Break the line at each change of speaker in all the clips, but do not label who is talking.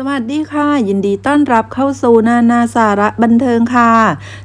สวัสดีค่ะ ยินดีต้อนรับเข้าสู่นานาสาระบันเทิงค่ะ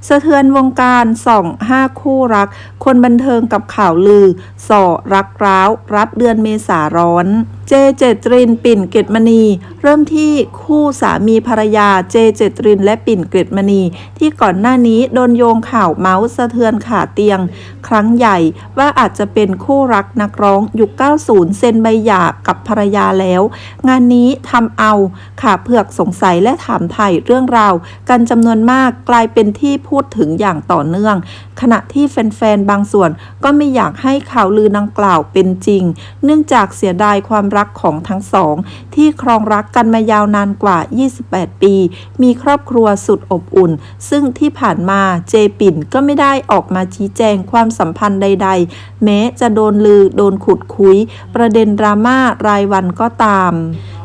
สะเทือนวงการส่องห้าคู่รัก คนบันเทิงกับข่าวลือ ส่อรักร้าว รับเดือนเมษาร้อนเจเจตรินปิ่นเกตมณี เริ่มที่คู่สามีภรรยาเจเจตรินและปิ่นเกตมณี ที่ก่อนหน้านี้โดนโยงข่าวเมาส์สะเทือนขาเตียง ครั้งใหญ่ว่าอาจจะเป็นคู่รักนักร้องยุค 90 เซ็นใบหย่ากับภรรยาแล้ว งานนี้ทำเอาขาเผือกสงสัยและถามไถ่เรื่องราว กันจำนวนมากกลายเป็นที่พูดถึงอย่างต่อเนื่อง ขณะที่แฟนๆบางส่วนก็ไม่อยากให้ข่าวลือดังกล่าวเป็นจริง เนื่องจากเสียดายความรักของทั้งสอง ที่ครองรักกันมายาวนานกว่า 28 ปี มีครอบครัวสุดอบอุ่น ซึ่งที่ผ่านมาเจปิ่นก็ไม่ได้ออกมาชี้แจงความสัมพันธ์ใด ๆ แม้จะโดนลือโดนขุดคุย ประเด็นดราม่ารายวันก็ตาม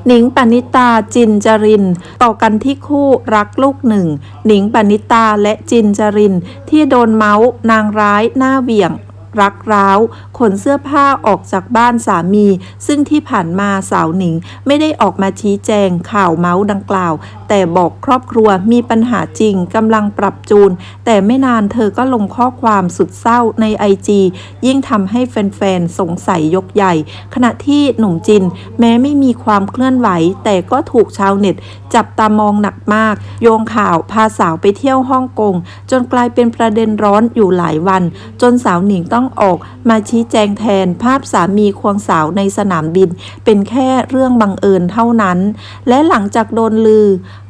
หนิงปณิตาจินจริน ต่อกันที่คู่รักลูกหนึ่งหนิงปณิตาและจินจริน ที่โดนเมาส์นางร้ายหน้าเหวี่ยง รักร้าว ขนเสื้อผ้าออกจากบ้านสามี ซึ่งที่ผ่านมาสาวหนิงไม่ได้ออกมาชี้แจงข่าวเมาส์ดังกล่าว แต่บอกครอบครัวมีปัญหาจริงกำลังปรับจูน แต่ไม่นานเธอก็ลงข้อความสุดเศร้าในไอจียิ่งทำให้แฟนๆ สงสัยยกใหญ่ ขณะที่หนุ่มจิน แม้ไม่มีความเคลื่อนไหว แต่ก็ถูกชาวเน็ต จับตามองหนักมาก โยงข่าวพาสาวไปเที่ยวฮ่องกง จนกลายเป็นประเด็นร้อนอยู่หลายวัน จนสาวหนิงต้องออกมาชี้แจงแทนภาพสามีควงสาวในสนามบิน เป็นแค่เรื่องบังเอิญเท่านั้น และหลังจากโดนลือ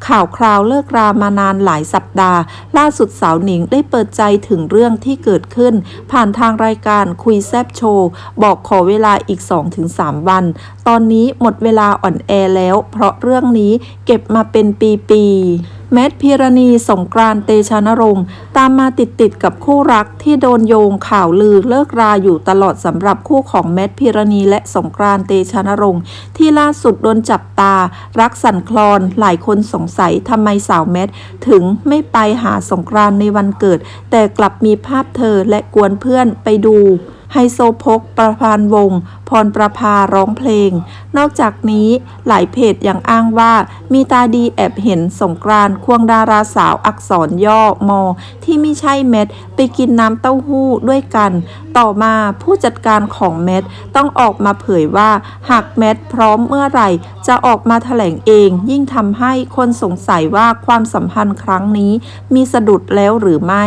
ข่าวคราวเลิกรามานานหลายสัปดาห์ ล่าสุดสาวหนิงได้เปิดใจถึงเรื่องที่เกิดขึ้น ผ่านทางรายการคุยแซบโชว์ บอกขอเวลาอีก 2-3 วัน ตอนนี้หมดเวลาอ่อนแอแล้ว เพราะเรื่องนี้เก็บมาเป็นปีๆ แมทพิรณีสงกรานเตชะนรงค์ ตามมาติดติดๆกับคู่รักที่โดนโยงข่าวลือเลิกราอยู่ตลอดสำหรับคู่ของแมทพิรณีและสงกรานเตชะนรงค์ ที่ล่าสุดโดนจับตา รักสั่นคลอนหลายคนสงสัยทำไมสาวแมทถึงไม่ไปหาสงกรานในวันเกิด แต่กลับมีภาพเธอและกวนเพื่อนไปดู ไฮโซพกประพานวง พรประภาร้องเพลง นอกจากนี้หลายเพจยังอ้างว่า มีตาดีแอบเห็นสงกรานควงดาราสาวอักษรย่อมอ ที่ไม่ใช่เม็ด ไปกินน้ำเต้าหู้ด้วยกัน ต่อมาผู้จัดการของเม็ดต้องออกมาเผยว่า หากเม็ดพร้อมเมื่อไหร่ จะออกมาแถลงเอง ยิ่งทำให้คนสงสัยว่าความสัมพันธ์ครั้งนี้ มีสะดุดแล้วหรือไม่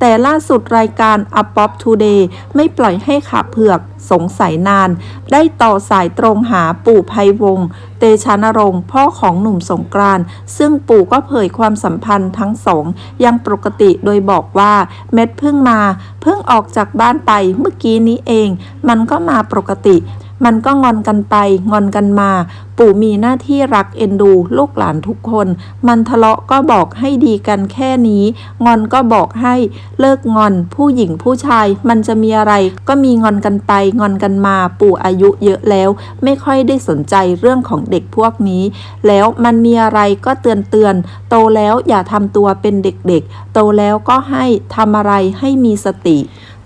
แต่ล่าสุดรายการ u p Pop Today ไม่ปล่อยให้ขาเผือกสงสัยนาน ได้ต่อสายตรงหาปู่ไพวง เตชะนรงค์พ่อของหนุ่มสงกรานซึ่งปู่ก็เผยความสัมพันธ์ทั้งสองยังปกติโดยบอกว่าเม็ดเพิ่งมา เพิ่งออกจากบ้านไปเมื่อกี้นี้เอง มันก็มาปกติ มันก็งอนกันไป งอนกันมา ปู่มีหน้าที่รักเอ็นดู ลูกหลานทุกคน มันทะเลาะก็บอกให้ดีกันแค่นี้ งอนก็บอกให้เลิกงอน ผู้หญิงผู้ชาย มันจะมีอะไร ก็มีงอนกันไป งอนกันมา ปู่อายุเยอะแล้ว ไม่ค่อยได้สนใจเรื่องของเด็กพวกนี้ แล้วมันมีอะไรก็เตือนเตือน โตแล้วอย่าทำตัวเป็นเด็กๆ โตแล้วก็ให้ทำอะไรให้มีสติ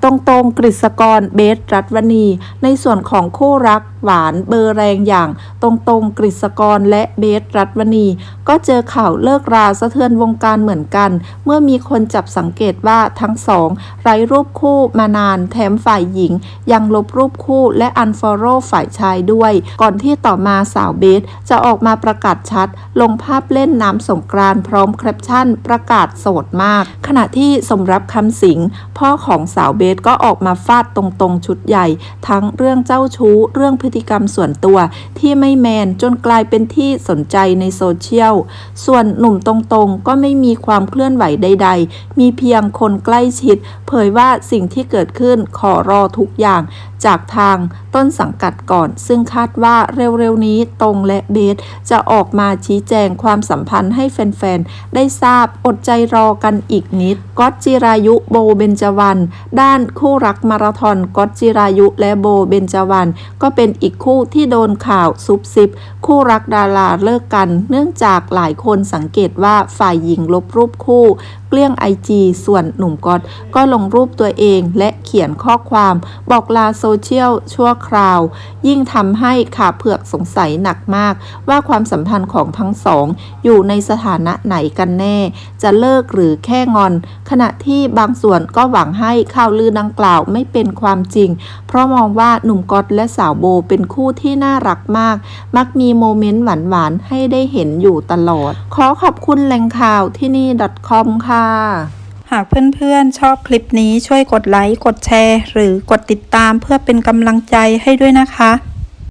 ตรงๆกฤษกรเบสรัตวณี ในส่วนของคู่รักหวานเบอร์แรงอย่าง ตรงๆกฤษกรและเบสรัตวณีก็เจอข่าวเลิกราสะเทือนวงการเหมือนกัน เมื่อมีคนจับสังเกตว่าทั้งสอง ไร้รูปคู่มานานแถมฝ่ายหญิง ยังลบรูปคู่และอันฟอลโล่ฝ่ายชายด้วย ก่อนที่ต่อมาสาวเบสจะออกมาประกาศชัด ลงภาพเล่นน้ำสงกรานพร้อมแคปชั่น ประกาศโสดมาก ขณะที่สมรับคำสิง พ่อของสาวเบสก็ออกมาฟาดตรงๆชุดใหญ่ ทั้งเรื่องเจ้าชู้ เรื่องพฤติกรรมส่วนตัว ที่ไม่แมนจนกลายเป็นที่สนใจในโซเชียลส่วนหนุ่มตรงๆ ก็ไม่มีความเคลื่อนไหวใด ๆ มีเพียงคนใกล้ชิด เผยว่าสิ่งที่เกิดขึ้นขอรอทุกอย่าง จากทางต้นสังกัดก่อน ซึ่งคาดว่าเร็วๆนี้ตรงและเบสจะออกมาชี้แจงความสัมพันธ์ให้แฟนๆ ได้ทราบอดใจรอกันอีกนิดก๊อตจิรายุโบเบญจวรรณด้านคู่รักมาราธอนก๊อตจิรายุและโบเบญจวรรณก็เป็นอีกคู่ที่โดนข่าวซุบซิบ คู่รักดาราเลิกกัน เนื่องจากกหลายคนสังเกตว่าฝ่ายหญิงลบรูปคู่ เกลี้ยงไอจีส่วนหนุ่มก๊อตก็ลงรูปตัวเองและเขียนข้อความบอกลาโซเชียลชั่วคราว ยิ่งทำให้ขาเผือกสงสัยหนักมาก ว่าความสัมพันธ์ของทั้งสอง อยู่ในสถานะไหนกันแน่ จะเลิกหรือแค่งอน ขณะที่บางส่วนก็หวังให้ข่าวลือดังกล่าวไม่เป็นความจริง เพราะมองว่าหนุ่มก๊อตและสาวโบเป็นคู่ที่น่ารักมาก มักมีโมเมนต์หวานๆให้ได้เห็นอยู่ตลอด ขอขอบคุณแหล่งข่าวที่นี่ .com ค่ะ หากเพื่อนๆ ชอบคลิปนี้ช่วยกดไลค์ กดแชร์ หรือกดติดตามเพื่อเป็นกำลังใจให้ด้วยนะคะ